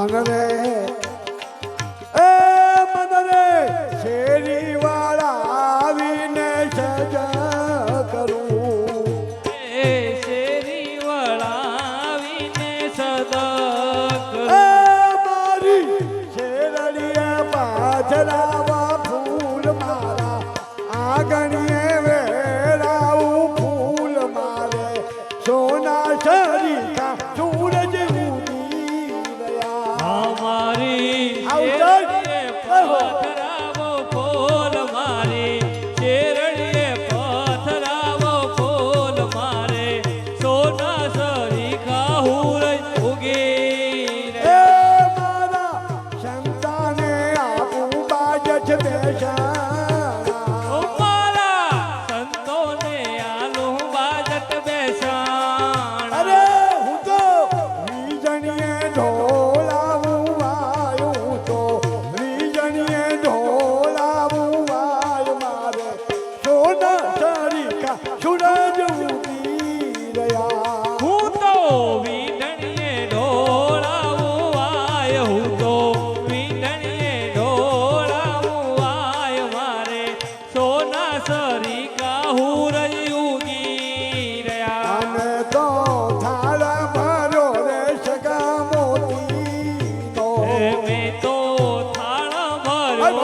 મનરે એ મનરે શેરી વાળા આવીને સજા કરું. એ શેરી વાળા આવીને સદા કરું. એ મારી શેરડીયા પાછળ ફૂલ મારા આગણિયા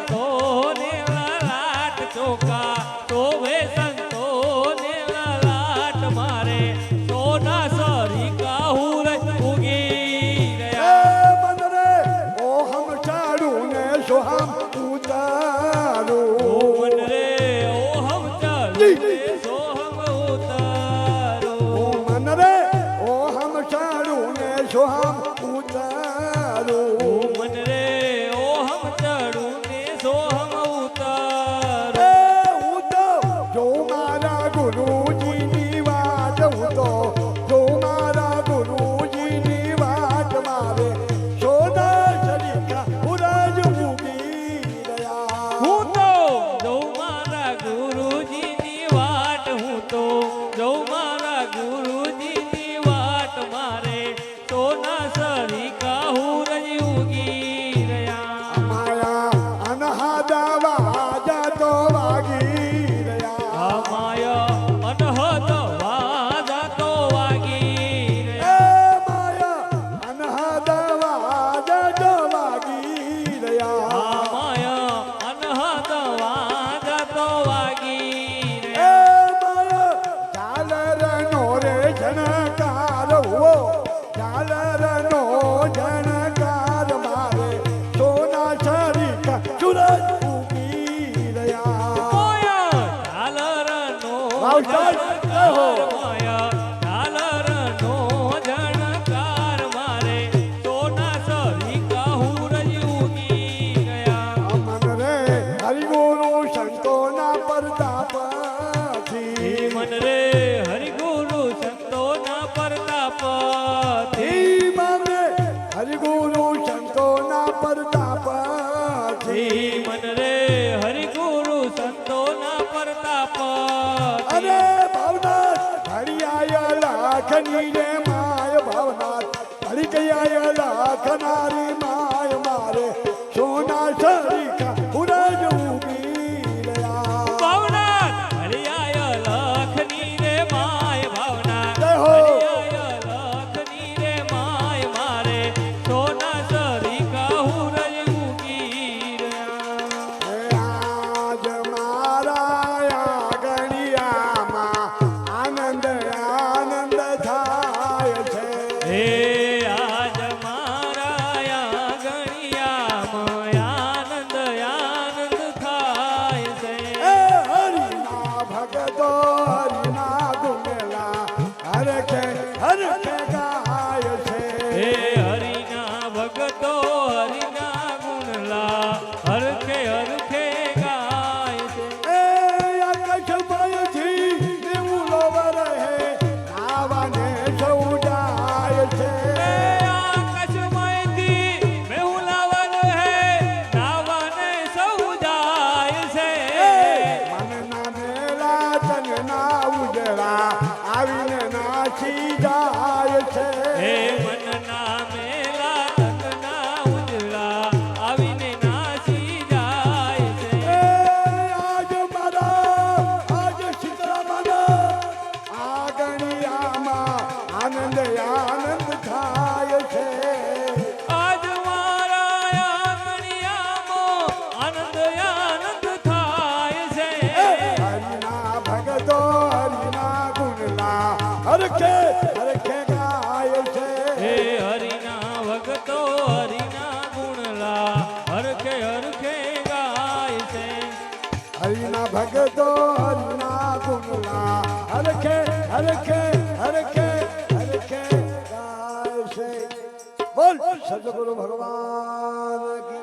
સંતો ને લાટ ચોકા તોવે સંતો ને લાટ મારે. સોના સરી કાહુર ઉગી ગયા મંદરે ઓહમ ચાડું ને સોહમ Well done. લાખની રે માય ભાવનાથ. હરી ગયા લાખનારી મા Maria. હરિના ભગતો હરિના ગુણલા હરખે હરખે હરખે હરખે ગાય છે બોલ સદગુરુ ભગવાન કી